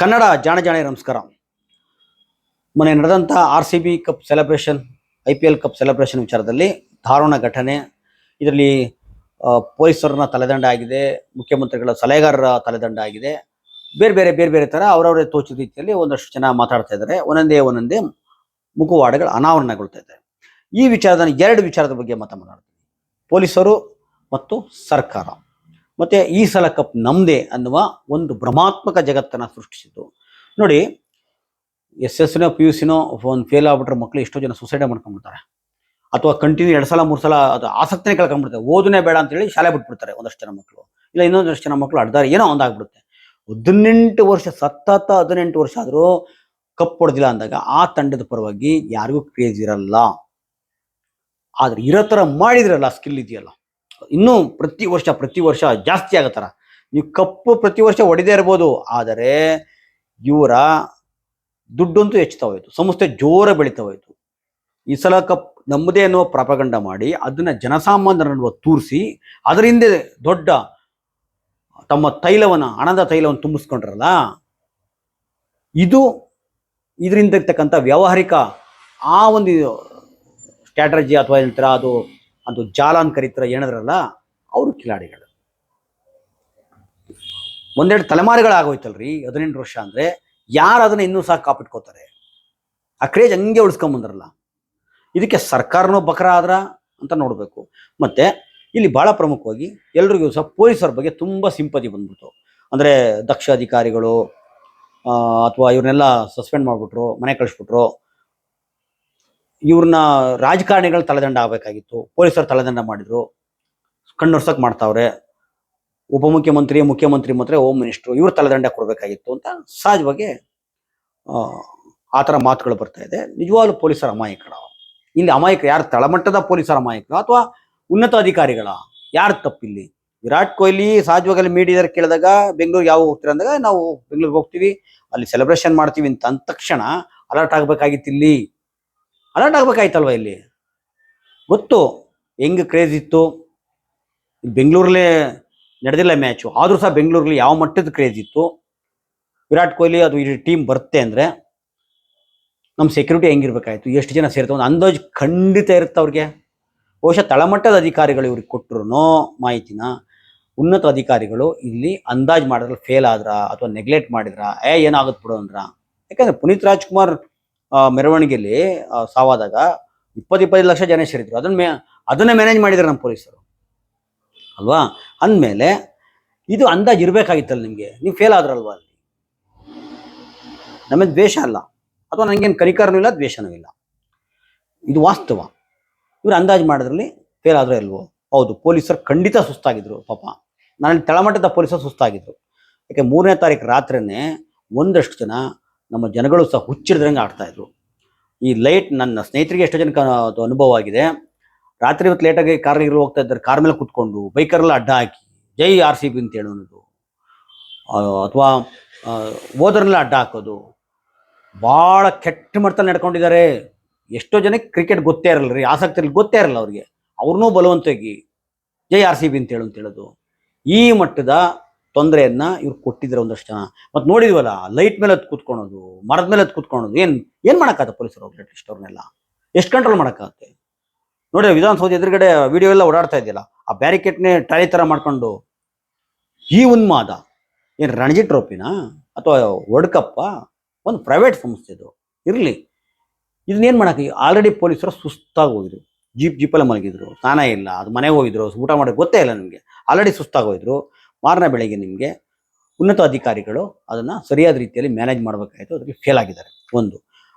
ಕನ್ನಡ ಜಾಣ ಜಾಣೆ ನಮಸ್ಕಾರ. ಮೊನ್ನೆ ನಡೆದಂಥ R C B cup celebration I P L cup celebration ವಿಚಾರದಲ್ಲಿ ದಾರುಣ ಘಟನೆ. ಇದರಲ್ಲಿ ಪೊಲೀಸರನ್ನ ತಲೆದಂಡ ಆಗಿದೆ, ಮುಖ್ಯಮಂತ್ರಿಗಳ ಸಲಹೆಗಾರರ ತಲೆದಂಡ ಆಗಿದೆ. ಬೇರೆ ಬೇರೆ ಬೇರೆ ಬೇರೆ ಥರ ಅವರವರೇ ತೋಚಿದ ರೀತಿಯಲ್ಲಿ ಒಂದಷ್ಟು ಜನ ಮಾತಾಡ್ತಾ ಇದ್ದಾರೆ. ಒಂದೊಂದೇ ಒಂದೊಂದೇ ಮುಖವಾಡಗಳು ಅನಾವರಣಗೊಳ್ತಾ ಇದೆ. ಈ ವಿಚಾರದ, ಎರಡು ವಿಚಾರದ ಬಗ್ಗೆ ಮಾತನಾಡ್ತೀವಿ ಪೊಲೀಸರು ಮತ್ತು ಸರ್ಕಾರ. ಮತ್ತೆ ಈ ಸಲ ಕಪ್ ನಮ್ಮದೇ ಅನ್ನುವ ಒಂದು ಭ್ರಮಾತ್ಮಕ ಜಗತ್ತನ್ನ ಸೃಷ್ಟಿಸಿತು ನೋಡಿ ಎಸ್ ಎಸ್ನೋ ಪಿ ಯು ಸಿನೋ ಒಂದು ಫೇಲ್ ಆಗ್ಬಿಟ್ರೆ ಮಕ್ಕಳು ಎಷ್ಟೋ ಜನ ಸುಸೈಡ್ ಮಾಡ್ಕೊಂಡ್ಬಿಡ್ತಾರೆ. ಅಥವಾ ಕಂಟಿನ್ಯೂ ಎರಡು ಸಲ, ಮೂರು ಸಲ ಅದು ಆಸಕ್ತಿನೇ ಕಳ್ಕೊಂಡ್ಬಿಡ್ತಾರೆ. ಓದನೇ ಬೇಡ ಅಂತೇಳಿ ಶಾಲೆ ಬಿಟ್ಬಿಡ್ತಾರೆ ಒಂದಷ್ಟು ಜನ ಮಕ್ಕಳು ಇಲ್ಲ, ಇನ್ನೊಂದಷ್ಟು ಜನ ಮಕ್ಕಳು ಅಡ್ದಾರೆ, ಏನೋ ಒಂದಾಗ್ಬಿಡುತ್ತೆ ಹದಿನೆಂಟು ವರ್ಷ, ಸತತ ಹದಿನೆಂಟು ವರ್ಷ ಆದರೂ ಕಪ್ ಹೊಡೆದಿಲ್ಲ ಅಂದಾಗ ಆ ತಂಡದ ಪರವಾಗಿ ಯಾರಿಗೂ ಕ್ರೇಜ್ ಇರಲ್ಲ. ಆದ್ರೆ ಇರೋ ಥರ ಮಾಡಿದ್ರಲ್ಲ ಸ್ಕಿಲ್ ಇದೆಯಲ್ಲ. ಇನ್ನೂ ಪ್ರತಿ ವರ್ಷ ಪ್ರತಿ ವರ್ಷ ಜಾಸ್ತಿ ಆಗತ್ತಾರ ನೀವು ಕಪ್ಪು ಪ್ರತಿ ವರ್ಷ ಹೊಡೆದೇ ಇರ್ಬೋದು, ಆದರೆ ಇವರ ದುಡ್ಡಂತೂ ಹೆಚ್ಚುತ್ತಾ ಹೋಯಿತು ಸಂಸ್ಥೆ ಜೋರ ಬೆಳೀತಾ ಹೋಯಿತು ಈ ಸಲ ಕಪ್, ನಮ್ಮದೇ ಅನ್ನುವ ಪ್ರಪಗಂಡ ಮಾಡಿ ಅದನ್ನ ಜನಸಾಮಾನ್ಯರನ್ನು ತೂರಿಸಿ ಅದರಿಂದ ದೊಡ್ಡ ತಮ್ಮ ತೈಲವನ್ನು, ಹಣದ ತೈಲವನ್ನು ತುಂಬಿಸ್ಕೊಂಡ್ರಲ್ಲ, ಇದು ಇದರಿಂದ ಇರ್ತಕ್ಕಂಥ ವ್ಯಾವಹಾರಿಕ ಆ ಒಂದು ಸ್ಟ್ರಾಟಜಿ ಅಥವಾ ಏನಂತಾರ ಅದು ಅದು ಜಾಲ ಅಂತ ಕರೀತಾರ ಏನಾದ್ರಲ್ಲ, ಅವರು ಕಿಲಾಡಿಗಳು. ಒಂದೆರಡು ತಲೆಮಾರುಗಳಾಗೋಯ್ತಲ್ರಿ, ಹದಿನೆಂಟು ವರ್ಷ ಅಂದ್ರೆ, ಯಾರು ಅದನ್ನ ಇನ್ನೂ ಸಹ ಕಾಪಿಟ್ಕೋತಾರೆ? ಆ ಕ್ರೇಜ್ ಹಂಗೆ ಉಳಿಸ್ಕೊಂಬಂದ್ರಲ್ಲ ಇದಕ್ಕೆ ಸರ್ಕಾರನೂ ಬಕರ ಆದ್ರ ಅಂತ ನೋಡಬೇಕು. ಮತ್ತೆ, ಇಲ್ಲಿ ಬಹಳ ಪ್ರಮುಖವಾಗಿ ಎಲ್ರಿಗೂ ಸಹ ಪೊಲೀಸರ ಬಗ್ಗೆ ತುಂಬಾ ಸಿಂಪತಿ ಬಂದ್ಬಿಟ್ಟು ಅಂದ್ರೆ ದಕ್ಷ ಅಧಿಕಾರಿಗಳು ಅಥವಾ ಇವ್ರನ್ನೆಲ್ಲ ಸಸ್ಪೆಂಡ್ ಮಾಡ್ಬಿಟ್ರು, ಮನೆ ಕಳಿಸ್ಬಿಟ್ರು ಇವ್ರನ್ನ ರಾಜಕಾರಣಿಗಳ ತಲೆದಂಡ ಆಗಬೇಕಾಗಿತ್ತು. ಪೊಲೀಸರು ತಲೆದಂಡ ಮಾಡಿದ್ರು. ಕಣ್ಣೊರ್ಸಕ್ ಮಾಡ್ತಾವ್ರೆ. ಉಪಮುಖ್ಯಮಂತ್ರಿ ಮುಖ್ಯಮಂತ್ರಿ ಮಾತ್ರ ಹೋಮ್ ಮಿನಿಸ್ಟ್ರು ಇವ್ರ ತಲೆದಂಡ ಕೊಡಬೇಕಾಗಿತ್ತು ಅಂತ ಸಹಜವಾಗಿ ಆ, ಥರ ಮಾತುಗಳು ಬರ್ತಾ ಇದೆ. ನಿಜವಾಗ್ಲೂ ಪೊಲೀಸರ ಅಮಾಯಕರ. ಇಲ್ಲಿ ಅಮಾಯಕ ಯಾರು ತಳಮಟ್ಟದ ಪೊಲೀಸರ ಅಮಾಯಕರ ಅಥವಾ ಉನ್ನತ ಅಧಿಕಾರಿಗಳ? ಯಾರು ತಪ್ಪಿಲ್ಲಿ? ವಿರಾಟ್ ಕೊಹ್ಲಿ ಸಹಜವಾಗಿ ಮೀಡಿಯಾದಲ್ಲಿ ಕೇಳಿದಾಗ ಬೆಂಗಳೂರಿಗೆ ಯಾವ ಹೋಗ್ತೀರ ಅಂದಾಗ ನಾವು ಬೆಂಗಳೂರಿಗೆ ಹೋಗ್ತೀವಿ ಅಲ್ಲಿ ಸೆಲೆಬ್ರೇಷನ್ ಮಾಡ್ತೀವಿ ಅಂತ ಅಂದ ತಕ್ಷಣ ಅಲರ್ಟ್ ಆಗ್ಬೇಕಾಗಿತ್ತು ಇಲ್ಲಿ. ಅಲರ್ಟ್ ಆಗ್ಬೇಕಾಯ್ತಲ್ವ ಇಲ್ಲಿ? ಗೊತ್ತು. ಹೆಂಗ್ ಕ್ರೇಜ್ ಇತ್ತು? ಬೆಂಗಳೂರಲ್ಲೇ ನಡೆದಿಲ್ಲ ಮ್ಯಾಚು ಆದರೂ ಸಹ ಬೆಂಗಳೂರಲ್ಲಿ ಯಾವ ಮಟ್ಟದ ಕ್ರೇಜ್ ಇತ್ತು? ವಿರಾಟ್ ಕೊಹ್ಲಿ ಅದು ಇಡೀ ಟೀಮ್ ಬರುತ್ತೆ ಅಂದ್ರೆ ನಮ್ಮ ಸೆಕ್ಯೂರಿಟಿ ಹೆಂಗಿರ್ಬೇಕಾಯ್ತು? ಎಷ್ಟು ಜನ ಸೇರ್ತಾವೆ ಒಂದು ಅಂದಾಜು ಖಂಡಿತ ಇರುತ್ತೆ ಅವ್ರಿಗೆ? ಬಹುಶಃ ತಳಮಟ್ಟದ ಅಧಿಕಾರಿಗಳು ಇವ್ರಿಗೆ ಕೊಟ್ಟರು ಮಾಹಿತಿನ? ಉನ್ನತ ಅಧಿಕಾರಿಗಳು ಇಲ್ಲಿ ಅಂದಾಜು ಮಾಡಿದ್ರೆ ಫೇಲ್ ಆದ್ರ? ಅಥವಾ ನೆಗ್ಲೆಕ್ಟ್ ಮಾಡಿದ್ರ? ಏ ಏನಾಗುತ್ತೆ ಬಿಡು ಅಂದ್ರ? ಯಾಕಂದ್ರೆ ಪುನೀತ್ ರಾಜ್ಕುಮಾರ್ ಮೆರವಣಿಗೆಯಲ್ಲಿ ಸಾವಾದಾಗ ಇಪ್ಪತ್ತು ಇಪ್ಪತ್ತೈದು ಲಕ್ಷ ಜನ ಸೇರಿದ್ರು. ಅದನ್ನ ಮೇ, ಅದನ್ನ ಮ್ಯಾನೇಜ್ ಮಾಡಿದ್ರು ನಮ್ಮ ಪೊಲೀಸರು. ಅಲ್ವಾ? ಅಂದಮೇಲೆ ಇದು ಅಂದಾಜು ಇರಬೇಕಾಗಿತ್ತಲ್ಲ ನಿಮಗೆ? ನೀವು ಫೇಲ್ ಆದ್ರಲ್ವಾ ಅಲ್ಲಿ? ನಮಗೆ ದ್ವೇಷ ಅಲ್ಲ. ಅಥವಾ ನನಗೇನು ಕರಿಕಾರನೂ ಇಲ್ಲ, ದ್ವೇಷನೂ ಇಲ್ಲ. ಇದು ವಾಸ್ತವ. ಇವ್ರು ಅಂದಾಜು ಮಾಡೋದ್ರಲ್ಲಿ ಫೇಲ್ ಆದ್ರೆ ಇಲ್ವೋ? ಹೌದು, ಪೊಲೀಸರು ಖಂಡಿತ ಸುಸ್ತಾಗಿದ್ರು, ಪಾಪ. ನಾನು ತಳಮಟ್ಟದ ಪೊಲೀಸರು ಸುಸ್ತಾಗಿದ್ರು. ಯಾಕೆ, ಮೂರನೇ ತಾರೀಕು ರಾತ್ರಿನೇ ಒಂದಷ್ಟು ಜನ ನಮ್ಮ ಜನಗಳು ಸಹ ಹುಚ್ಚಿಡ್ದಂಗೆ ಆಡ್ತಾ ಇದ್ರು. ಈ ಲೈಟ್ ನನ್ನ ಸ್ನೇಹಿತರಿಗೆ ಎಷ್ಟೋ ಜನಕ್ಕೆ ಅದು ಅನುಭವ ಆಗಿದೆ. ರಾತ್ರಿ ಇವತ್ತು ಲೇಟಾಗಿ ಕಾರ್ ಹೋಗ್ತಾ ಇದ್ದಾರೆ ಕಾರ್ ಮೇಲೆ ಕುತ್ಕೊಂಡು ಬೈಕರೆಲ್ಲ ಅಡ್ಡ ಹಾಕಿ, ಜೈ ಆರ್ ಸಿ ಬಿ ಅಂತ ಹೇಳೋದು ಅಥವಾ ಓದರಲ್ಲ ಅಡ್ಡ ಹಾಕೋದು. ಭಾಳ ಕೆಟ್ಟ ಮಟ್ಟದಲ್ಲಿ ನಡ್ಕೊಂಡಿದ್ದಾರೆ. ಎಷ್ಟೋ ಜನಕ್ಕೆ ಕ್ರಿಕೆಟ್ ಗೊತ್ತೇ ಇರಲ್ಲ ರೀ, ಆಸಕ್ತಿ ಗೊತ್ತೇ ಇರಲ್ಲ ಅವ್ರಿಗೆ. ಅವ್ರನ್ನೂ ಬಲವಂತವಾಗಿ, ಜೈ ಆರ್ ಸಿ ಬಿ ಅಂತ ಹೇಳು ಅಂತ ಹೇಳೋದು. ಈ ಮಟ್ಟದ ತೊಂದರೆಯನ್ನ ಇವ್ರು ಕೊಟ್ಟಿದ್ದಾರೆ ಒಂದಷ್ಟು ಜನ. ಮತ್ತೆ ನೋಡಿದ್ವಲ್ಲ ಲೈಟ್ ಮೇಲೆ ಅದು ಕೂತ್ಕೊಳೋದು, ಮರದ ಮೇಲೆ ಅದು ಕೂತ್ಕೊಳೋದು, ಏನ್ ಏನ್ ಮಾಡಕ್ಕಾಗತ್ತೆ ಪೊಲೀಸರು ಅಟ್ಲೀಸ್ಟ್ ಅವ್ರನ್ನೆಲ್ಲ? ಎಷ್ಟು ಕಂಟ್ರೋಲ್ ಮಾಡಕ್ಕಾಗತ್ತೆ? ನೋಡಿ ವಿಧಾನಸೌಧ ಎದುರುಗಡೆ ವಿಡಿಯೋ ಎಲ್ಲ ಓಡಾಡ್ತಾ ಇದೆಯಲ್ಲ, ಆ ಬ್ಯಾರಿಕೇಟ್ನೇ ಟ್ರಾಲಿ ತರ ಮಾಡ್ಕೊಂಡು, ಈ ಉನ್ಮಾದ, ಏನ್ ರಣಜಿ ಟ್ರೋಫಿನಾ ಅಥವಾ ವರ್ಲ್ಡ್ ಕಪ್ಪ ಒಂದು ಪ್ರೈವೇಟ್ ಸಂಸ್ಥೆ ಇದು. ಇರಲಿ. ಇದನ್ನೇನು ಮಾಡಕ್ಕೆ ಆಲ್ರೆಡಿ ಪೊಲೀಸರು ಸುಸ್ತಾಗಿ ಹೋಗಿದ್ರು. ಜೀಪ್, ಜೀಪಲ್ಲಿ ಮಲಗಿದ್ರು. ಸ್ನಾನ ಇಲ್ಲ, ಅದು ಮನೆಗೆ ಹೋಗಿದ್ರು, ಊಟ ಮಾಡೋಕ್ಕೆ ಗೊತ್ತೇ ಇಲ್ಲ ನಿಮಗೆ. ಆಲ್ರೆಡಿ ಸುಸ್ತಾಗಿ ಹೋಗಿದ್ರು. ಮಾರನೇ ಬೆಳಗ್ಗೆ ನಿಮಗೆ ಉನ್ನತ ಅಧಿಕಾರಿಗಳು ಅದನ್ನು ಸರಿಯಾದ ರೀತಿಯಲ್ಲಿ ಮ್ಯಾನೇಜ್ ಮಾಡಬೇಕಾಯಿತು, ಅದಕ್ಕೆ ಫೇಲ್ ಆಗಿದ್ದಾರೆ. ಒಂದು.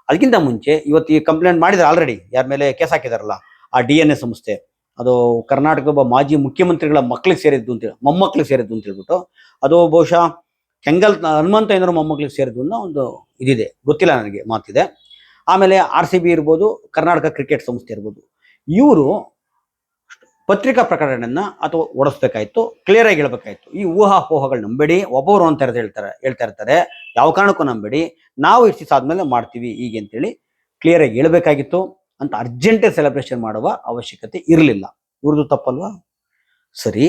ಅದಕ್ಕಿಂತ ಮುಂಚೆ ಇವತ್ತು ಈ ಕಂಪ್ಲೇಂಟ್ ಮಾಡಿದ್ದಾರೆ ಆಲ್ರೆಡಿ ಯಾರ ಮೇಲೆ ಕೇಸ್ ಹಾಕಿದಾರಲ್ಲ, ಆ ಡಿ ಎನ್ ಎ ಸಂಸ್ಥೆ, ಅದು ಕರ್ನಾಟಕ ಒಬ್ಬ ಮಾಜಿ ಮುಖ್ಯಮಂತ್ರಿಗಳ ಮಕ್ಕಳಿಗೆ ಸೇರಿದ್ದು ಅಂತೇಳಿ ಮೊಮ್ಮಕ್ಕಳಿಗೆ ಸೇರಿದ್ದು ಅಂತ ಹೇಳ್ಬಿಟ್ಟು, ಅದು ಬಹುಶಃ ಕೆಂಗಲ್, ಹನುಮಂತ ಏನಾದ್ರು ಮೊಮ್ಮಕ್ಕಳಿಗೆ ಸೇರಿದ್ದು ಅನ್ನೋ ಒಂದು ಇದಿದೆ. ಗೊತ್ತಿಲ್ಲ ನನಗೆ ಮಾತಿದೆ. ಆಮೇಲೆ ಆರ್ ಸಿ ಬಿ ಇರ್ಬೋದು, ಕರ್ನಾಟಕ ಕ್ರಿಕೆಟ್ ಸಂಸ್ಥೆ ಇರ್ಬೋದು. ಇವರು ಪತ್ರಿಕಾ ಪ್ರಕಟಣೆಯನ್ನ ಅಥವಾ ಓಡಿಸ್ಬೇಕಾಯ್ತು ಕ್ಲಿಯರ್ ಆಗಿ ಹೇಳ್ಬೇಕಾಯ್ತು. ಈ ಊಹಾಪೋಹಗಳು ನಂಬೇಡಿ ಒಬ್ಬರು ಅಂತ ಹೇಳ್ತಾರೆ, ಹೇಳ್ತಾ ಇರ್ತಾರೆ, ಯಾವ ಕಾರಣಕ್ಕೂ ನಂಬೇಡಿ, ನಾವು ಇಷ್ಟು ಮಾಡ್ತೀವಿ ಈಗ ಅಂತೇಳಿ ಕ್ಲಿಯರ್ ಆಗಿ ಹೇಳ್ಬೇಕಾಗಿತ್ತು. ಅಂತ ಅರ್ಜೆಂಟೇ ಸೆಲೆಬ್ರೇಷನ್ ಮಾಡುವ ಅವಶ್ಯಕತೆ ಇರಲಿಲ್ಲ. ಇವ್ರದ್ದು ತಪ್ಪಲ್ವಾ? ಸರಿ.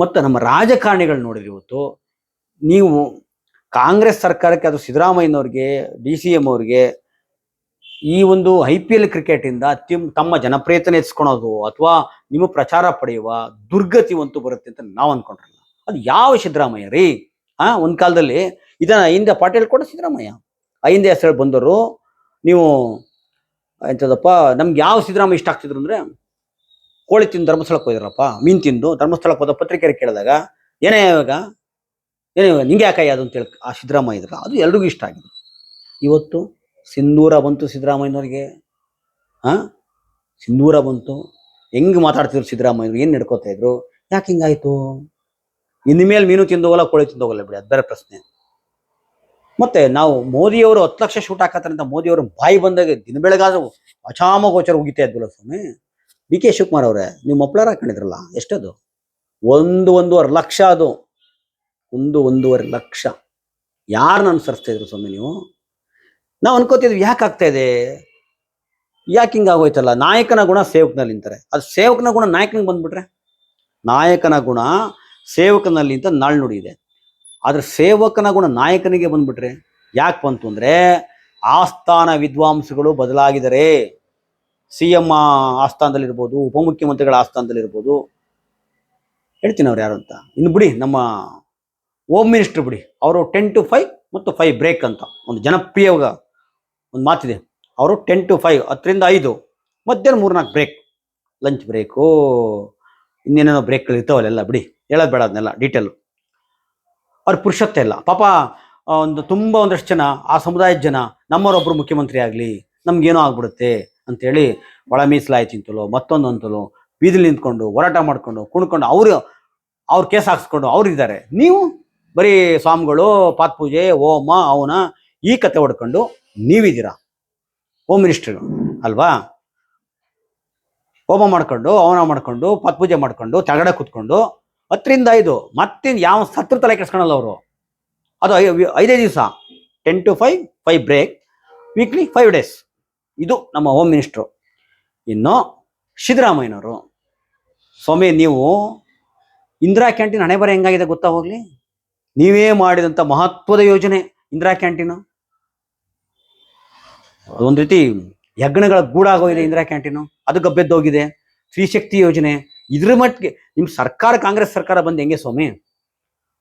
ಮತ್ತು ನಮ್ಮ ರಾಜಕಾರಣಿಗಳು ನೋಡಿದ್ರೆ ಇವತ್ತು, ನೀವು ಕಾಂಗ್ರೆಸ್ ಸರ್ಕಾರಕ್ಕೆ, ಅದು ಸಿದ್ದರಾಮಯ್ಯನವ್ರಿಗೆ, ಡಿ ಸಿ ಎಂ ಅವ್ರಿಗೆ, ಈ ಒಂದು ಐ ಪಿ ಎಲ್ ಕ್ರಿಕೆಟ್ ಇಂದ ತಿಮ್, ತಮ್ಮ ಜನಪ್ರಿಯತೆ ಹೆಚ್ಚಿಸ್ಕೊಳೋದು ಅಥವಾ ನಿಮ್ಮ ಪ್ರಚಾರ ಪಡೆಯುವ ದುರ್ಗತಿ ಅಂತೂ ಬರುತ್ತೆ ಅಂತ ನಾವು ಅನ್ಕೊಂಡ್ರಲ್ಲ. ಅದು ಯಾವ ಸಿದ್ದರಾಮಯ್ಯ ರೀ? ಆ, ಒಂದು ಕಾಲದಲ್ಲಿ ಇದನ್ನ ಹಿಂದೆ ಪಾಟೀಲ್ ಕೂಡ ಸಿದ್ದರಾಮಯ್ಯ. ಆ ಹಿಂದೆ ಹೆಸರು ಬಂದರು ನೀವು ಎಂತದಪ್ಪ, ನಮ್ಗೆ ಯಾವ ಸಿದ್ದರಾಮಯ್ಯ ಇಷ್ಟ ಆಗ್ತಿದ್ರು ಅಂದ್ರೆ, ಕೋಳಿ ತಿಂದು ಧರ್ಮಸ್ಥಳಕ್ಕೆ ಹೋದ್ರಪ್ಪ ಮೀನ್ ತಿಂದು ಧರ್ಮಸ್ಥಳಕ್ಕೆ ಹೋದ ಪತ್ರಿಕೆಯಲ್ಲಿ ಕೇಳಿದಾಗ, ಏನೇ ಇವಾಗ, ಏನೇ ನಿಂಗೆ ಯಾಕಯ್ಯ ಅದು ಅಂತೇಳಿ ಆ ಸಿದ್ದರಾಮಯ್ಯ ಇದ್ರ. ಅದು ಎಲ್ರಿಗೂ ಇಷ್ಟ ಆಗಿದೆ ಇವತ್ತು ಸಿಂಧೂರ ಬಂತು ಸಿದ್ದರಾಮಯ್ಯನವ್ರಿಗೆ. ಹಾ ಸಿಂಧೂರ ಬಂತು. ಹೆಂಗ್ ಮಾತಾಡ್ತಿದ್ರು ಸಿದ್ದರಾಮಯ್ಯರು ಏನ್ ನಡ್ಕೋತಾ ಇದ್ರು? ಯಾಕೆ ಹಿಂಗಾಯ್ತು? ಇನ್ಮೇಲೆ ಮೇಲೆ ಮೀನು ತಿಂದು ಹೋಗಲ್ಲ, ಕೋಳಿ ತಿಂದೋಗಲ್ಲ ಬಿಡಿ, ಅದು ಬೇರೆ ಪ್ರಶ್ನೆ. ಮತ್ತೆ ನಾವು ಮೋದಿಯವರು ಹತ್ತು ಲಕ್ಷ ಶೂಟ್ ಹಾಕತ್ತಂತ ಮೋದಿ ಮೋದಿಯವರು ಬಾಯಿ ಬಂದಾಗ ದಿನ ಬೆಳಗಾದ್ರು ಅಚಾಮ ಗೋಚರ ಉಗಿತಾ ಇದ್ವಲ್ಲ ಸ್ವಾಮಿ. ಡಿ ಕೆ ಶಿವಕುಮಾರ್ ಅವರೇ, ನೀವು ಮಪ್ಳರ್ ಹಾಕೊಂಡಿದ್ರಲ್ಲ, ಎಷ್ಟದು? ಒಂದು ಒಂದೂವರೆ ಲಕ್ಷ ಅದು. ಒಂದು ಒಂದೂವರೆ ಲಕ್ಷ. ಯಾರನ್ನ ಅನುಸರಿಸ್ತಾ ಇದ್ರು ಸ್ವಾಮಿ ನೀವು? ನಾವು ಅನ್ಕೋತಿದ್ವಿ, ಯಾಕೆ ಆಗ್ತಾ ಇದೆ? ಯಾಕೆ ಹಿಂಗಾಗೋಯ್ತಲ್ಲ ನಾಯಕನ ಗುಣ ಸೇವಕನಲ್ಲಿ ನಿಂತಾರೆ ಅದು ಸೇವಕನ ಗುಣ ನಾಯಕನಿಗೆ ಬಂದ್ಬಿಟ್ರೆ? ನಾಯಕನ ಗುಣ ಸೇವಕನಲ್ಲಿ ಅಂತ ನಾಳ್ನುಡಿ ಇದೆ. ಆದ್ರೆ ಸೇವಕನ ಗುಣ ನಾಯಕನಿಗೆ ಬಂದ್ಬಿಟ್ರೆ ಯಾಕೆ ಬಂತು ಅಂದ್ರೆ ಆಸ್ಥಾನ ವಿದ್ವಾಂಸಗಳು ಬದಲಾಗಿದರೆ. C M ಆಸ್ಥಾನದಲ್ಲಿರ್ಬೋದು, ಉಪಮುಖ್ಯಮಂತ್ರಿಗಳ ಆಸ್ಥಾನದಲ್ಲಿರ್ಬೋದು. ಹೇಳ್ತೀನಿ ಅವ್ರು ಯಾರು ಅಂತ? ಇನ್ನು ಬಿಡಿ, ನಮ್ಮ ಹೋಮ್ ಮಿನಿಸ್ಟರ್ ಬಿಡಿ. ಅವರು ಟೆನ್ ಟು ಫೈವ್ ಮತ್ತು ಫೈವ್ ಬ್ರೇಕ್ ಅಂತ. ಒಂದು ಜನಪ್ರಿಯ ಒಂದು ಮಾತಿದೆ. ಅವರು ಟೆನ್ ಟು ಫೈವ್ ಹತ್ತರಿಂದ ಐದು. ಮಧ್ಯಾಹ್ನ ಮೂರ್ನಾಲ್ಕು ಬ್ರೇಕ್ ಲಂಚ್ ಬ್ರೇಕು ಇನ್ನೇನೇನೋ ಬ್ರೇಕ್ಗಳು ಇರ್ತಾವಲ್ಲ ಬಿಡಿ. ಹೇಳೋದು ಬೇಡ ಅದನ್ನೆಲ್ಲ ಡೀಟೇಲು ಅವ್ರ ಪುರುಷತ್ವ ಇಲ್ಲ ಪಾಪ ಒಂದು ತುಂಬ ಒಂದಷ್ಟು ಜನ, ಆ ಸಮುದಾಯದ ಜನ ನಮ್ಮವರೊಬ್ಬರು ಮುಖ್ಯಮಂತ್ರಿ ಆಗಲಿ, ನಮಗೇನೋ ಆಗ್ಬಿಡುತ್ತೆ ಅಂತೇಳಿ ಒಳ ಮೀಸಲಾಯ್ತು ಅಂತಲೋ ಮತ್ತೊಂದು ಅಂತಲೋ, ಬೀದಿಲಿ ನಿಂತ್ಕೊಂಡು, ಹೋರಾಟ ಮಾಡ್ಕೊಂಡು, ಕುಣ್ಕೊಂಡು, ಅವರು, ಅವ್ರ ಕೇಸ್ ಹಾಕ್ಸ್ಕೊಂಡು ಅವ್ರು ಇದ್ದಾರೆ ನೀವು ಬರೀ ಸ್ವಾಮಿಗಳು ಪಾತ್ ಪೂಜೆ ಹೋಮ, ಅವನ, ಈ ಕತೆ ಹೊಡ್ಕೊಂಡು ನೀವಿದ್ದೀರಾ? ಹೋಮ್ ಮಿನಿಸ್ಟ್ರಿಗಳು ಅಲ್ವಾ? ಹೋಮ ಮಾಡ್ಕೊಂಡು ಹವನ ಮಾಡ್ಕೊಂಡು ಪತ್ಪೂಜೆ ಮಾಡ್ಕೊಂಡು, ತಗಡ ಕೂತ್ಕೊಂಡು, ಹತ್ತರಿಂದ ಐದು, ಮತ್ತಿನ್ ಯಾವ ಸತ್ರ ತಲೆ ಕೆಡ್ಸ್ಕೊಳಲ್ಲ ಅವರು. ಅದು ಐದೇ ದಿವಸ ten to five five break weekly five days ಇದು ನಮ್ಮ ಹೋಮ್ ಮಿನಿಸ್ಟ್ರು ಇನ್ನು ಸಿದ್ದರಾಮಯ್ಯನವರು, ಸ್ವಾಮಿ, ನೀವು ಇಂದಿರಾ ಕ್ಯಾಂಟೀನ್ ಹಣೆ ಬರ ಹೆಂಗಾಗಿದೆ ಗೊತ್ತಾ ಹೋಗ್ಲಿ? ನೀವೇ ಮಾಡಿದಂಥ ಮಹತ್ವದ ಯೋಜನೆ ಇಂದಿರಾ ಕ್ಯಾಂಟೀನು. ಒಂದು ರೀತಿ ಯಜ್ಞಗಳ ಗೂಡಾಗೋಗಿದೆ ಇಂದಿರಾ ಕ್ಯಾಂಟೀನು. ಅದು ಗಬ್ಬೆದ್ದೋಗಿದೆ. ಸ್ತ್ರೀಶಕ್ತಿ ಯೋಜನೆ. ಇದ್ರ ಮಟ್ಟಿಗೆ ನಿಮ್ ಸರ್ಕಾರ, ಕಾಂಗ್ರೆಸ್ ಸರ್ಕಾರ ಬಂದು ಹೆಂಗೆ ಸ್ವಾಮಿ?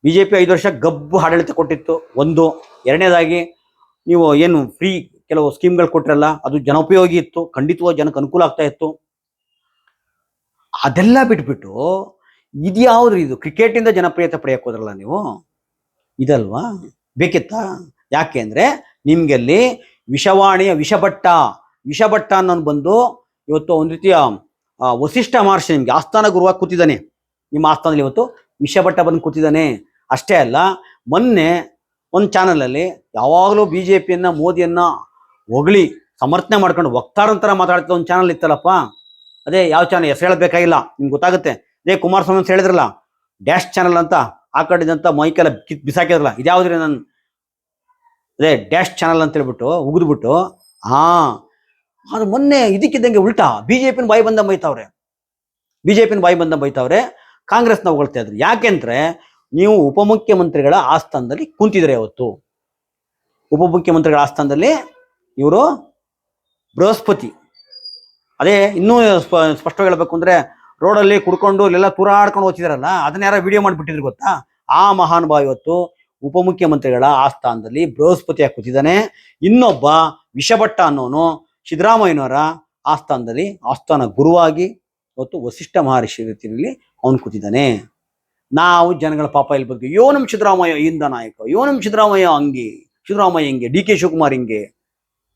ಬಿಜೆಪಿ ಐದು ವರ್ಷ ಗಬ್ಬು ಆಡಳಿತ ಕೊಟ್ಟಿತ್ತು. ಒಂದು. ಎರಡನೇದಾಗಿ ನೀವು ಏನು ಫ್ರೀ ಕೆಲವು ಸ್ಕೀಮ್ಗಳು ಕೊಟ್ಟಿರಲ್ಲ ಅದು ಜನೋಪಯೋಗಿ ಇತ್ತು. ಖಂಡಿತವಾಗಿ ಜನಕ್ಕೆ ಅನುಕೂಲ ಆಗ್ತಾ ಇತ್ತು. ಅದೆಲ್ಲ ಬಿಟ್ಬಿಟ್ಟು ಇದ್ಯಾವ್ದ್ರಿ ಇದು? ಕ್ರಿಕೆಟ್ ಇಂದ ಜನಪ್ರಿಯತೆ ಪಡೆಯಕ್ಕೆ ಹೋದ್ರಲ್ಲ ನೀವು? ಇದಲ್ವಾ? ಬೇಕಿತ್ತಾ? ಯಾಕೆ ಅಂದರೆ ನಿಮ್ಗೆ ಅಲ್ಲಿ ವಿಷವಾಣಿಯ ವಿಷಭಟ್ಟ. ವಿಷಭಟ್ಟ ಅನ್ನೋನು ಬಂದು ಇವತ್ತು ಒಂದು ರೀತಿಯ ವಸಿಷ್ಠ ಮಹರ್ಷಿ ನಿಮಗೆ ಆಸ್ಥಾನ ಗುರುವಾಗಿ ಕೂತಿದ್ದಾನೆ. ನಿಮ್ಮ ಆಸ್ಥಾನದಲ್ಲಿ ಇವತ್ತು ವಿಷಭಟ್ಟ ಬಂದು ಕೂತಿದ್ದಾನೆ. ಅಷ್ಟೇ ಅಲ್ಲ, ಮೊನ್ನೆ ಒಂದು ಚಾನಲಲ್ಲಿ ಯಾವಾಗಲೂ ಬಿ ಜೆ ಪಿಯನ್ನು ಮೋದಿಯನ್ನು ಹೊಗಳಿ, ಸಮರ್ಥನೆ ಮಾಡ್ಕೊಂಡು ವಕ್ತಾರಂತರ ಮಾತಾಡ್ತಿದ್ದ ಒಂದು ಚಾನಲ್ ಇತ್ತಲ್ಲಪ್ಪ. ಅದೇ ಯಾವ ಚಾನಲ್ ಹೆಸರು ಹೇಳಬೇಕಾಗಿಲ್ಲ, ನಿಮ್ಗೆ ಗೊತ್ತಾಗುತ್ತೆ. ಅದೇ ಕುಮಾರಸ್ವಾಮಿ ಅಂತ ಹೇಳಿದ್ರಲ್ಲ, ಡ್ಯಾಶ್ ಚಾನಲ್ ಅಂತ, ಆ ಕಡೆದಂತ ಮೈಕೆಲ್ಲ ಕಿತ್ ಬಿಸಾಕಿದ್ರಲ್ಲ, ಇದ್ಯಾವ್ದ್ರಿ ನಾನು ಅದೇ ಡ್ಯಾಶ್ ಚಾನಲ್ ಅಂತ ಹೇಳ್ಬಿಟ್ಟು ಉಗಿದ್ಬಿಟ್ಟು, ಹಾ, ಅದು ಮೊನ್ನೆ ಇದಕ್ಕಿದ್ದಂಗೆ ಉಲ್ಟಾ ಬಿಜೆಪಿನ ಬಾಯಿ ಬಂದ ಬೈತಾವ್ರೆ ಬಿಜೆಪಿನ ಬಾಯಿ ಬಂದ ಬೈತಾವ್ರೆ ಕಾಂಗ್ರೆಸ್ನ ಹೊಗಳ್ತಾ ಇದ್ರು. ಯಾಕೆಂದ್ರೆ ನೀವು ಉಪಮುಖ್ಯಮಂತ್ರಿಗಳ ಆಸ್ಥಾನದಲ್ಲಿ ಕುಂತಿದ್ರೆ ಅವತ್ತು. ಉಪಮುಖ್ಯಮಂತ್ರಿಗಳ ಆಸ್ಥಾನದಲ್ಲಿ ಇವರು ಬೃಹಸ್ಪತಿ. ಅದೇ ಇನ್ನೂ ಸ್ಪ- ಸ್ಪಷ್ಟವಾಗಿ ಹೇಳಬೇಕು ಅಂದ್ರೆ ರೋಡಲ್ಲಿ ಕುಡ್ಕೊಂಡು ಇಲ್ಲೆಲ್ಲ ತೂರಾಡ್ಕೊಂಡು ಹೋಗ್ತಿದಾರಲ್ಲ ಅದನ್ನ ಯಾರೋ ವಿಡಿಯೋ ಮಾಡಿಬಿಟ್ಟಿದ್ರು ಗೊತ್ತಾ? ಆ ಮಹಾನುಭಾವ ಇವತ್ತು ಉಪಮುಖ್ಯಮಂತ್ರಿಗಳ ಆಸ್ಥಾನದಲ್ಲಿ ಬೃಹಸ್ಪತಿಯಾಗಿ ಕೂತಿದ್ದಾನೆ ಇನ್ನೊಬ್ಬ ವಿಷಭಟ್ಟ ಅನ್ನೋನು ಸಿದ್ದರಾಮಯ್ಯನವರ ಆಸ್ಥಾನದಲ್ಲಿ ಆಸ್ಥಾನ ಗುರುವಾಗಿ ಮತ್ತು ವಸಿಷ್ಠ ಮಹರ್ಷಿ ರೀತಿಯಲ್ಲಿ ಅವನು ಕೂತಿದ್ದಾನೆ ನಾವು ಜನಗಳ ಪಾಪ ಇಲ್ಲಿ ಬಗ್ಗೆ ಯೋ ನಮ್ಮ ಸಿದ್ದರಾಮಯ್ಯ ಇಂದ ನಾಯಕ, ಯೋ ನಮ್ಮ ಸಿದ್ದರಾಮಯ್ಯ ಹಂಗೆ, ಸಿದ್ದರಾಮಯ್ಯ ಹಿಂಗೆ, ಡಿ ಕೆ ಶಿವಕುಮಾರ್ ಹಿಂಗೆ.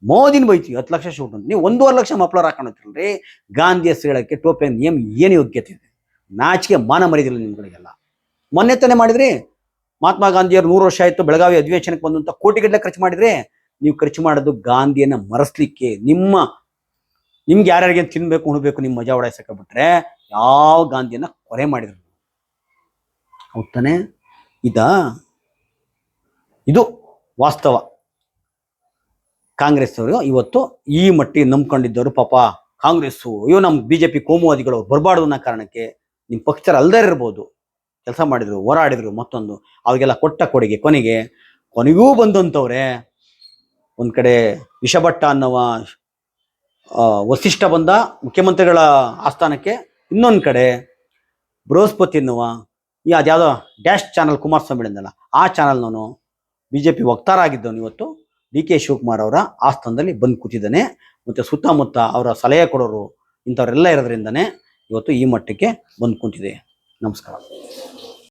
ಮೋದಿನ ಬೈತೀವಿ, ಹತ್ತು ಲಕ್ಷ ಶೂಟ್ ಅಂತ. ನೀವು ಒಂದೂವರೆ ಲಕ್ಷ ಮಪ್ಲರ್ ಹಾಕೊಂಡಿರ್ತೀರಲ್ರಿ? ಗಾಂಧಿ ಹೆಸರು ಹೇಳಕ್ಕೆ ಟೋಪಿ ನಿಯಮ ಏನು ಯೋಗ್ಯತೆ ಇದೆ? ನಾಚಿಕೆ ಮಾನ ಮರಿದಿಲ್ಲ ನಿಮ್ಗಳಿಗೆಲ್ಲ. ಮೊನ್ನೆ ತಾನೇ ಮಾಡಿದ್ರಿ? ಮಹಾತ್ಮ ಗಾಂಧಿಯವರು ನೂರು ವರ್ಷ ಆಯ್ತು ಬೆಳಗಾವಿ ಅಧಿವೇಶನಕ್ಕೆ ಬಂದಂತ ಕೋಟಿಗಟ್ಟಲೆ ಖರ್ಚು ಮಾಡಿದ್ರೆ ನೀವು ಖರ್ಚು ಮಾಡೋದು ಗಾಂಧಿಯನ್ನ ಮರೆಸ್ಲಿಕ್ಕೆ ನಿಮ್ಮ, ನಿಮ್ಗೆ ಯಾರ್ಯಾರಿಗೆ ತಿನ್ಬೇಕು, ಉಣ್ಬೇಕು, ನಿಮ್ಮ ಮಜಾ ಉಡಾಯಿಸಕ್ಕೆ ಬಿಟ್ರೆ ಯಾವ ಗಾಂಧಿಯನ್ನ ಕೊರೆ ಮಾಡಿದ್ರು? ಹೌದಾನೆ ಇದ, ಇದು ವಾಸ್ತವ. ಕಾಂಗ್ರೆಸ್ ಅವರು ಇವತ್ತು ಈ ಮಟ್ಟಿಗೆ ನಂಬ್ಕೊಂಡಿದ್ದವರು ಪಾಪ ಕಾಂಗ್ರೆಸ್ಸು. ಅಯ್ಯೋ, ನಮ್ಮ ಬಿಜೆಪಿ ಕೋಮುವಾದಿಗಳು ಬರಬಾರ್ದು ಅನ್ನೋ ಕಾರಣಕ್ಕೆ ನಿಮ್ಮ ಪಕ್ಷರು ಅಲ್ದೇ ಇರ್ಬೋದು ಕೆಲಸ ಮಾಡಿದ್ರು, ಹೋರಾಡಿದರು ಮತ್ತೊಂದು. ಅವ್ರಿಗೆಲ್ಲ ಕೊಟ್ಟ ಕೊಡುಗೆ, ಕೊನೆಗೆ ಕೊನೆಗೂ ಬಂದಂಥವ್ರೆ ಒಂದು ಕಡೆ ವಿಷಭಟ್ಟ ಅನ್ನುವ ವಸಿಷ್ಠ ಬಂದ ಮುಖ್ಯಮಂತ್ರಿಗಳ ಆಸ್ಥಾನಕ್ಕೆ ಇನ್ನೊಂದು ಕಡೆ ಬೃಹಸ್ಪತಿ ಅನ್ನುವ, ಈ ಅದ್ಯಾವುದೋ ಡ್ಯಾಶ್ ಚಾನಲ್ ಕುಮಾರಸ್ವಾಮಿ ಹೇಳಿದ್ನಲ್ಲ ಆ ಚಾನಲ್ನವನು ಬಿ ಜೆ ಪಿ ವಕ್ತಾರ ಆಗಿದ್ದವನು ಇವತ್ತು. ಡಿ ಕೆ ಶಿವಕುಮಾರ್ ಅವರ ಆಸ್ಥಾನದಲ್ಲಿ ಬಂದು ಕೂತಿದ್ದಾನೆ. ಮತ್ತು ಸುತ್ತಮುತ್ತ ಅವರ ಸಲಹೆ ಕೊಡೋರು ಇಂಥವರೆಲ್ಲ ಇರೋದ್ರಿಂದನೇ ಇವತ್ತು ಈ ಮಟ್ಟಕ್ಕೆ ಬಂದು ಕೂತಿದೆ. ನಮಸ್ಕಾರ.